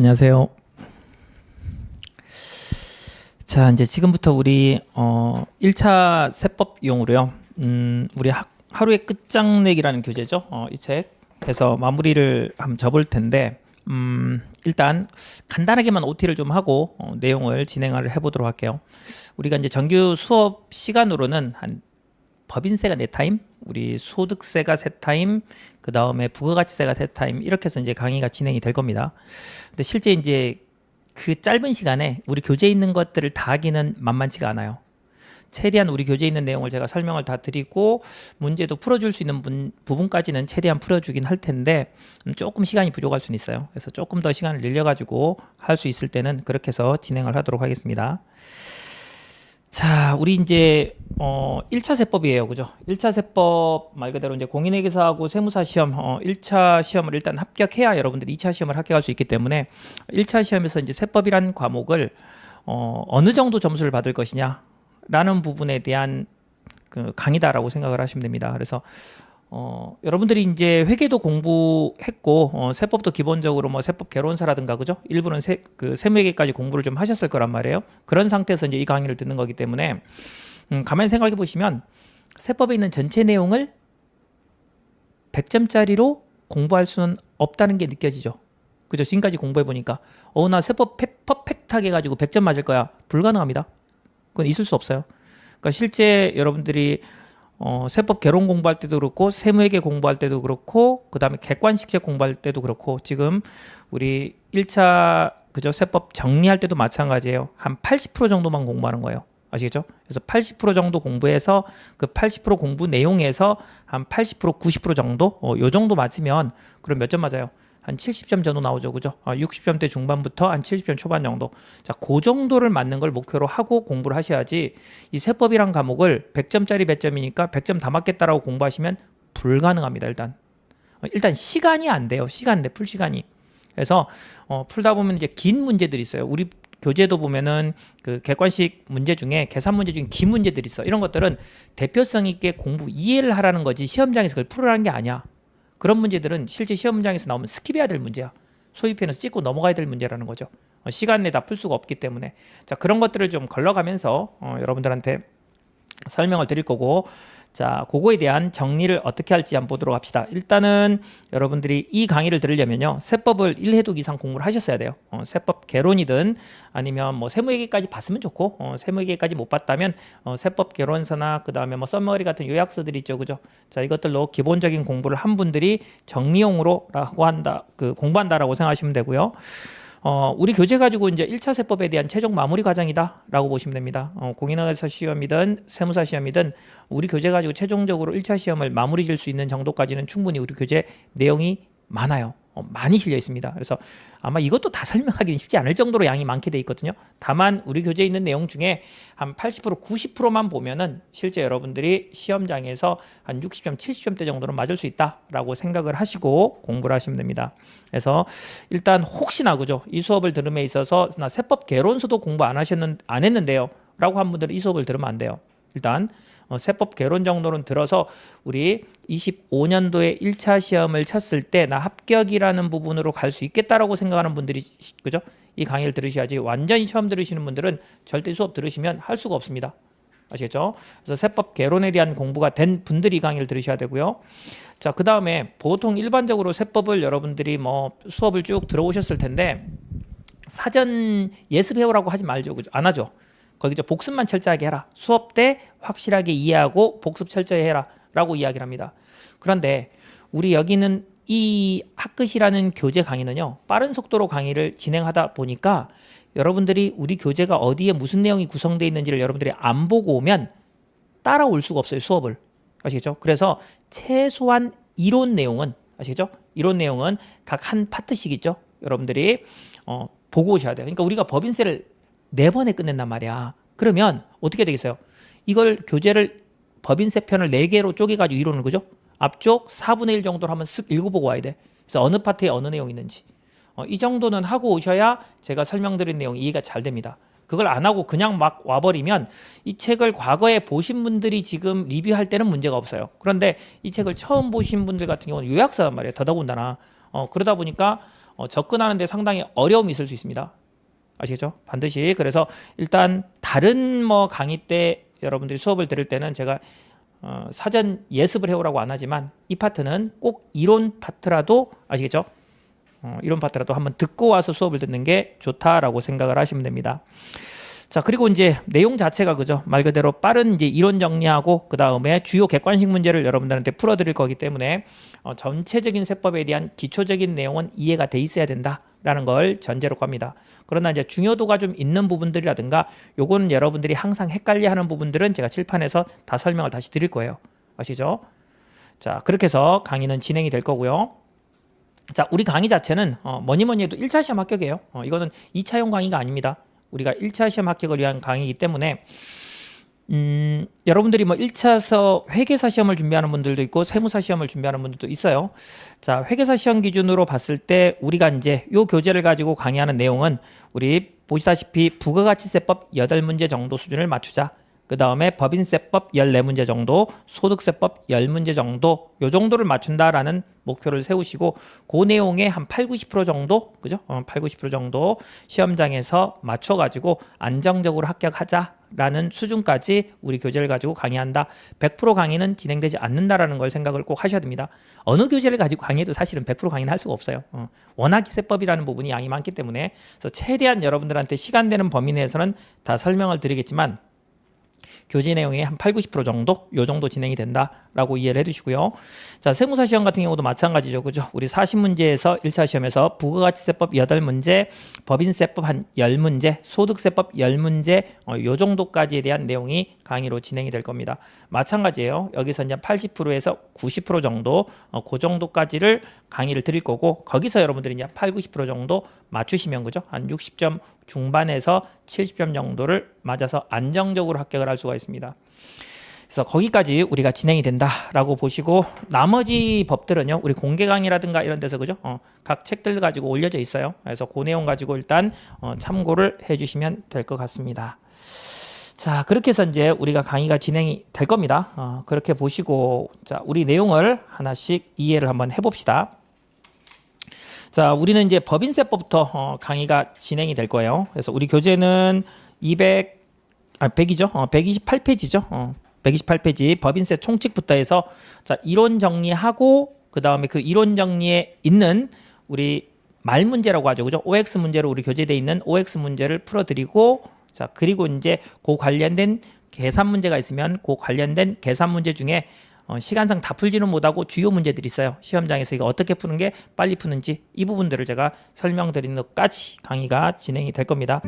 안녕하세요. 자, 이제 지금부터 우리 어 1차 세법용으로요. 음, 우리 하, 하루의 끝장내기라는 교재죠. 어, 이 책. 해서 마무리를 한번 접을 텐데 음, 일단 간단하게만 OT를 좀 하고 어, 내용을 진행을 해 보도록 할게요. 우리가 이제 정규 수업 시간으로는 한 법인세가 네 타임, 우리 소득세가 세 타임, 그 다음에 부가가치세가 세 타임 이렇게 해서 이제 강의가 진행이 될 겁니다. 근데 실제 이제 그 짧은 시간에 우리 교재에 있는 것들을 다 하기는 만만치가 않아요. 최대한 우리 교재에 있는 내용을 제가 설명을 다 드리고 문제도 풀어줄 수 있는 분- 부분까지는 최대한 풀어주긴 할 텐데 음, 조금 시간이 부족할 수는 있어요. 그래서 조금 더 시간을 늘려가지고 할 수 있을 때는 그렇게 해서 진행을 하도록 하겠습니다. 자, 우리 이제 어 1차 세법이에요. 그죠? 1차 세법 말 그대로 이제 공인회계사하고 세무사 시험 어 1차 시험을 일단 합격해야 여러분들이 2차 시험을 합격할 수 있기 때문에 1차 시험에서 이제 세법이란 과목을 어 어느 정도 점수를 받을 것이냐라는 부분에 대한 그 강의다라고 생각을 하시면 됩니다. 그래서 어, 여러분들이 이제 회계도 공부했고 어, 세법도 기본적으로 뭐 세법 개론서라든가 그죠? 일부는 세, 그 세무회계까지 공부를 좀 하셨을 거란 말이에요. 그런 상태에서 이제 이 강의를 듣는 거기 때문에 음, 가만히 생각해 보시면 세법에 있는 전체 내용을 100점짜리로 공부할 수는 없다는 게 느껴지죠. 그죠? 지금까지 공부해 보니까 어 나 세법 페- 퍼펙트하게 가지고 100점 맞을 거야. 불가능합니다. 그건 있을 수 없어요. 그러니까 실제 여러분들이 어, 세법 개론 공부할 때도 그렇고 세무회계 공부할 때도 그렇고 그다음에 객관식세 공부할 때도 그렇고 지금 우리 1차 그죠 세법 정리할 때도 마찬가지예요. 한 80% 정도만 공부하는 거예요. 아시겠죠? 그래서 80% 정도 공부해서 그 80% 공부 내용에서 한 80% 90% 정도 어, 요 정도 맞으면 그럼 몇 점 맞아요? 한 70점 정도 나오죠. 그죠? 아, 60점대 중반부터 한 70점 초반 정도. 자, 그 정도를 맞는 걸 목표로 하고 공부를 하셔야지 이 세법이란 과목을 100점짜리 100점이니까 100점 다 맞겠다라고 공부하시면 불가능합니다. 일단. 어, 일단 시간이 안 돼요. 시간 내 풀 시간이. 그래서 어, 풀다 보면 이제 긴 문제들이 있어요. 우리 교재도 보면은 그 객관식 문제 중에 계산 문제 중에 긴 문제들이 있어. 이런 것들은 대표성 있게 공부 이해를 하라는 거지 시험장에서 그걸 풀으라는 게 아니야. 그런 문제들은 실제 시험장에서 나오면 스킵해야 될 문제야. 소위 표현해서 찍고 넘어가야 될 문제라는 거죠. 어, 시간 내다 풀 수가 없기 때문에 자 그런 것들을 좀 걸러가면서 어, 여러분들한테 설명을 드릴 거고 자 그거에 대한 정리를 어떻게 할지 한번 보도록 합시다. 일단은 여러분들이 이 강의를 들으려면요 세법을 1해독 이상 공부를 하셨어야 돼요. 어, 세법 개론이든 아니면 뭐 세무회계까지 봤으면 좋고 어, 세무회계까지 못 봤다면 어, 세법 개론서나 그 다음에 뭐 썸머리 같은 요약서들 있죠, 그죠? 자 이것들로 기본적인 공부를 한 분들이 정리용으로라고 한다, 그 공부한다라고 생각하시면 되고요. 어, 우리 교재 가지고 이제 1차 세법에 대한 최종 마무리 과정이다라고 보시면 됩니다. 어, 공인회계사 시험이든 세무사 시험이든 우리 교재 가지고 최종적으로 1차 시험을 마무리 질 수 있는 정도까지는 충분히 우리 교재 내용이 많아요. 어, 많이 실려 있습니다. 그래서 아마 이것도 다 설명하기는 쉽지 않을 정도로 양이 많게 돼 있거든요. 다만 우리 교재에 있는 내용 중에 한 80% 90%만 보면은 실제 여러분들이 시험장에서 한 60점 70점대 정도는 맞을 수 있다라고 생각을 하시고 공부를 하시면 됩니다. 그래서 일단 혹시나 그죠 이 수업을 들음에 있어서 나 세법 개론서도 공부 안 하셨는 안 했는데요라고 한 분들은 이 수업을 들으면 안 돼요. 일단 어, 세법 개론 정도는 들어서 우리 25년도에 1차 시험을 쳤을 때 나 합격이라는 부분으로 갈 수 있겠다라고 생각하는 분들이 시- 그죠? 이 강의를 들으셔야지 완전히 처음 들으시는 분들은 절대 수업 들으시면 할 수가 없습니다. 아시겠죠? 그래서 세법 개론에 대한 공부가 된 분들이 이 강의를 들으셔야 되고요. 자, 그 다음에 보통 일반적으로 세법을 여러분들이 뭐 수업을 쭉 들어오셨을 텐데 사전 예습해오라고 하지 말죠. 그죠? 안 하죠. 거기 저 복습만 철저하게 해라. 수업 때 확실하게 이해하고 복습 철저히 해라. 라고 이야기를 합니다. 그런데 우리 여기는 이 학끝이라는 교재 강의는요. 빠른 속도로 강의를 진행하다 보니까 여러분들이 우리 교재가 어디에 무슨 내용이 구성되어 있는지를 여러분들이 안 보고 오면 따라올 수가 없어요. 수업을. 아시겠죠? 그래서 최소한 이론 내용은 아시겠죠? 이론 내용은 각 한 파트씩 있죠. 여러분들이 어, 보고 오셔야 돼요. 그러니까 우리가 법인세를 네 번에 끝낸단 말이야. 그러면 어떻게 되겠어요? 이걸 교재를 법인세 편을 네 개로 쪼개가지고 이론을 그죠? 앞쪽 4분의 1 정도를 한번 쓱 읽어보고 와야 돼. 그래서 어느 파트에 어느 내용이 있는지. 어, 이 정도는 하고 오셔야 제가 설명드린 내용 이해가 잘 됩니다. 그걸 안 하고 그냥 막 와버리면 이 책을 과거에 보신 분들이 지금 리뷰할 때는 문제가 없어요. 그런데 이 책을 처음 보신 분들 같은 경우는 요약서란 말이에요. 더더군다나. 어, 그러다 보니까 어, 접근하는데 상당히 어려움이 있을 수 있습니다. 아시겠죠? 반드시 그래서 일단 다른 뭐 강의 때 여러분들이 수업을 들을 때는 제가 어, 사전 예습을 해오라고 안 하지만 이 파트는 꼭 이론 파트라도 아시겠죠? 어, 이론 파트라도 한번 듣고 와서 수업을 듣는 게 좋다라고 생각을 하시면 됩니다. 자 그리고 이제 내용 자체가 그죠 말 그대로 빠른 이제 이론 정리하고 그 다음에 주요 객관식 문제를 여러분들한테 풀어드릴 거기 때문에 어, 전체적인 세법에 대한 기초적인 내용은 이해가 돼 있어야 된다 라는 걸 전제로 합니다. 그러나 이제 중요도가 좀 있는 부분들이라든가 요거는 여러분들이 항상 헷갈려하는 부분들은 제가 칠판에서 다 설명을 다시 드릴 거예요. 아시죠? 자 그렇게 해서 강의는 진행이 될 거고요. 자, 우리 강의 자체는 어, 뭐니 뭐니 해도 1차 시험 합격이에요. 어, 이거는 2차용 강의가 아닙니다. 우리가 1차 시험 합격을 위한 강의이기 때문에 음, 여러분들이 뭐 1차서 회계사 시험을 준비하는 분들도 있고 세무사 시험을 준비하는 분들도 있어요. 자, 회계사 시험 기준으로 봤을 때 우리가 이제 요 교재를 가지고 강의하는 내용은 우리 보시다시피 부가가치세법 8문제 정도 수준을 맞추자. 그 다음에 법인세법 14문제 정도, 소득세법 10문제 정도, 요 정도를 맞춘다라는 목표를 세우시고, 그 내용의 한 8, 90% 정도, 그죠? 어, 8, 90% 정도 시험장에서 맞춰가지고 안정적으로 합격하자라는 수준까지 우리 교재를 가지고 강의한다. 100% 강의는 진행되지 않는다라는 걸 생각을 꼭 하셔야 됩니다. 어느 교재를 가지고 강의해도 사실은 100% 강의는 할 수가 없어요. 어, 워낙 세법이라는 부분이 양이 많기 때문에 그래서 최대한 여러분들한테 시간 되는 범위 내에서는 다 설명을 드리겠지만 교재 내용의 한 8, 90% 정도 요 정도 진행이 된다라고 이해를 해 두시고요. 자, 세무사 시험 같은 경우도 마찬가지죠. 그죠? 우리 40문제에서 1차 시험에서 부가가치세법 8문제, 법인세법 한 10문제, 소득세법 10문제 어, 요 정도까지에 대한 내용이 강의로 진행이 될 겁니다. 마찬가지예요. 여기서 이제 80%에서 90% 정도 어, 그 정도까지를 강의를 드릴 거고 거기서 여러분들이 이제 8, 90% 정도 맞추시면 그죠? 한 60점 중반에서 70점 정도를 맞아서 안정적으로 합격을 할 수가 있습니다. 그래서 거기까지 우리가 진행이 된다라고 보시고 나머지 법들은요 우리 공개 강의라든가 이런 데서 그죠? 어, 각 책들 가지고 올려져 있어요. 그래서 그 내용 가지고 일단 어, 참고를 해주시면 될 것 같습니다. 자 그렇게 해서 이제 우리가 강의가 진행이 될 겁니다. 어, 그렇게 보시고 자 우리 내용을 하나씩 이해를 한번 해봅시다 자 우리는 이제 법인세법부터 어, 강의가 진행이 될 거예요 그래서 우리 교재는 200 아, 100이죠. 어, 128페이지죠. 어, 128페이지 법인세 총칙부터 해서 자, 이론 정리하고 그 다음에 그 이론 정리에 있는 우리 말 문제라고 하죠. 그죠? OX 문제로 우리 교재돼 있는 OX 문제를 풀어 드리고 자, 그리고 이제 그 관련된 계산 문제가 있으면 그 관련된 계산 문제 중에 어, 시간상 다 풀지는 못하고 주요 문제들이 있어요. 시험장에서 이거 어떻게 푸는 게 빨리 푸는지 이 부분들을 제가 설명드리는 것까지 강의가 진행이 될 겁니다.